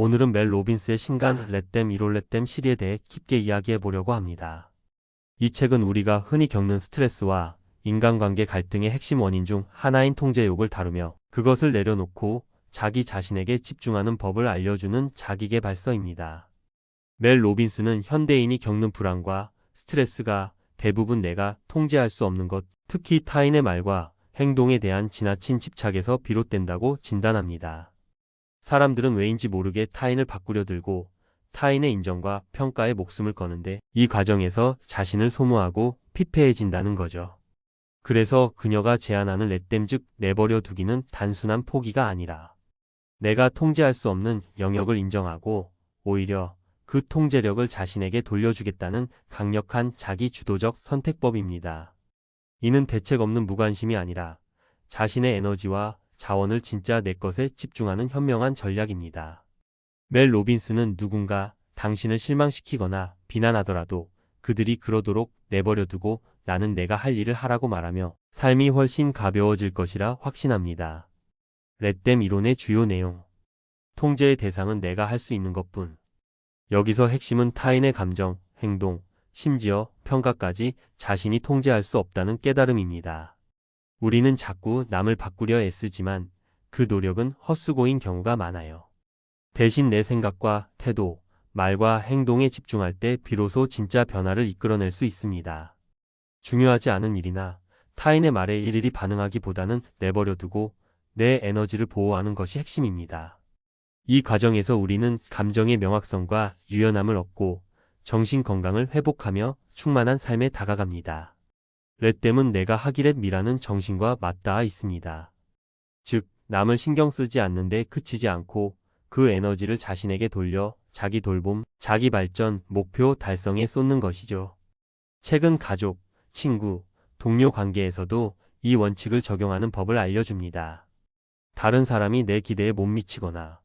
오늘은 멜 로빈스의 신간 렛댐 이롤렛댐 시리에 대해 깊게 이야기해 보려고 합니다. 이 책은 우리가 흔히 겪는 스트레스와 인간관계 갈등의 핵심 원인 중 하나인 통제욕을 다루며 그것을 내려놓고 자기 자신에게 집중하는 법을 알려주는 자기계발서입니다. 멜 로빈스는 현대인이 겪는 불안과 스트레스가 대부분 내가 통제할 수 없는 것, 특히 타인의 말과 행동에 대한 지나친 집착에서 비롯된다고 진단합니다. 사람들은 왜인지 모르게 타인을 바꾸려 들고 타인의 인정과 평가에 목숨을 거는데 이 과정에서 자신을 소모하고 피폐해진다는 거죠. 그래서 그녀가 제안하는 렛댐 즉 내버려 두기는 단순한 포기가 아니라 내가 통제할 수 없는 영역을 인정하고 오히려 그 통제력을 자신에게 돌려주겠다는 강력한 자기 주도적 선택법입니다. 이는 대책 없는 무관심이 아니라 자신의 에너지와 자원을 진짜 내 것에 집중하는 현명한 전략입니다. 멜 로빈스는 누군가 당신을 실망시키거나 비난하더라도 그들이 그러도록 내버려 두고 나는 내가 할 일을 하라고 말하며 삶이 훨씬 가벼워질 것이라 확신합니다. 렛댐 이론의 주요 내용. 통제의 대상은 내가 할 수 있는 것뿐. 여기서 핵심은 타인의 감정, 행동, 심지어 평가까지 자신이 통제할 수 없다는 깨달음입니다. 우리는 자꾸 남을 바꾸려 애쓰지만 그 노력은 헛수고인 경우가 많아요. 대신 내 생각과 태도, 말과 행동에 집중할 때 비로소 진짜 변화를 이끌어낼 수 있습니다. 중요하지 않은 일이나 타인의 말에 일일이 반응하기보다는 내버려 두고 내 에너지를 보호하는 것이 핵심입니다. 이 과정에서 우리는 감정의 명확성과 유연함을 얻고 정신 건강을 회복하며 충만한 삶에 다가갑니다. 렛댐은 내가 하기렛 미라는 정신과 맞닿아 있습니다. 즉, 남을 신경 쓰지 않는데 그치지 않고 그 에너지를 자신에게 돌려 자기 돌봄, 자기 발전, 목표 달성에 쏟는 것이죠. 책은 가족, 친구, 동료 관계에서도 이 원칙을 적용하는 법을 알려줍니다. 다른 사람이 내 기대에 못 미치거나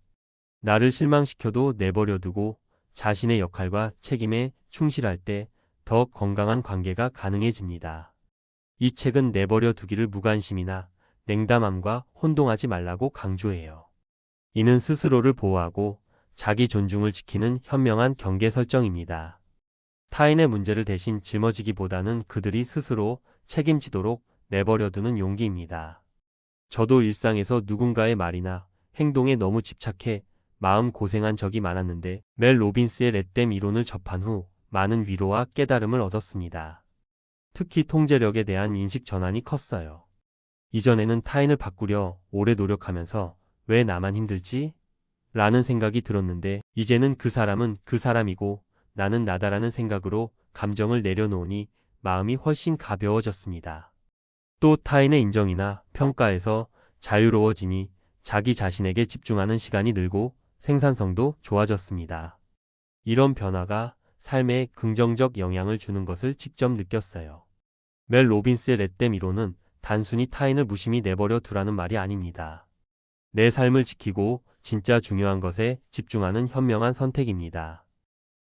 나를 실망시켜도 내버려 두고 자신의 역할과 책임에 충실할 때 더 건강한 관계가 가능해집니다. 이 책은 내버려 두기를 무관심이나 냉담함과 혼동하지 말라고 강조해요. 이는 스스로를 보호하고 자기 존중을 지키는 현명한 경계 설정입니다. 타인의 문제를 대신 짊어지기보다는 그들이 스스로 책임지도록 내버려두는 용기입니다. 저도 일상에서 누군가의 말이나 행동에 너무 집착해 마음 고생한 적이 많았는데 멜 로빈스의 렛댐 이론을 접한 후 많은 위로와 깨달음을 얻었습니다. 특히 통제력에 대한 인식 전환이 컸어요. 이전에는 타인을 바꾸려 오래 노력하면서 왜 나만 힘들지? 라는 생각이 들었는데 이제는 그 사람은 그 사람이고 나는 나다라는 생각으로 감정을 내려놓으니 마음이 훨씬 가벼워졌습니다. 또 타인의 인정이나 평가에서 자유로워지니 자기 자신에게 집중하는 시간이 늘고 생산성도 좋아졌습니다. 이런 변화가 삶에 긍정적 영향을 주는 것을 직접 느꼈어요. 멜 로빈스의 이론은 단순히 타인을 무심히 내버려 두라는 말이 아닙니다. 내 삶을 지키고 진짜 중요한 것에 집중하는 현명한 선택입니다.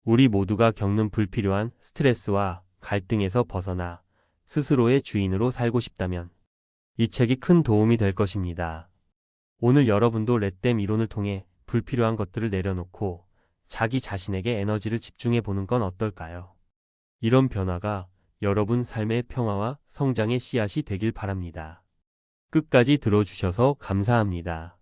우리 모두가 겪는 불필요한 스트레스와 갈등에서 벗어나 스스로의 주인으로 살고 싶다면 이 책이 큰 도움이 될 것입니다. 오늘 여러분도 렛댐 이론을 통해 불필요한 것들을 내려놓고 자기 자신에게 에너지를 집중해 보는 건 어떨까요? 이런 변화가 여러분 삶의 평화와 성장의 씨앗이 되길 바랍니다. 끝까지 들어주셔서 감사합니다.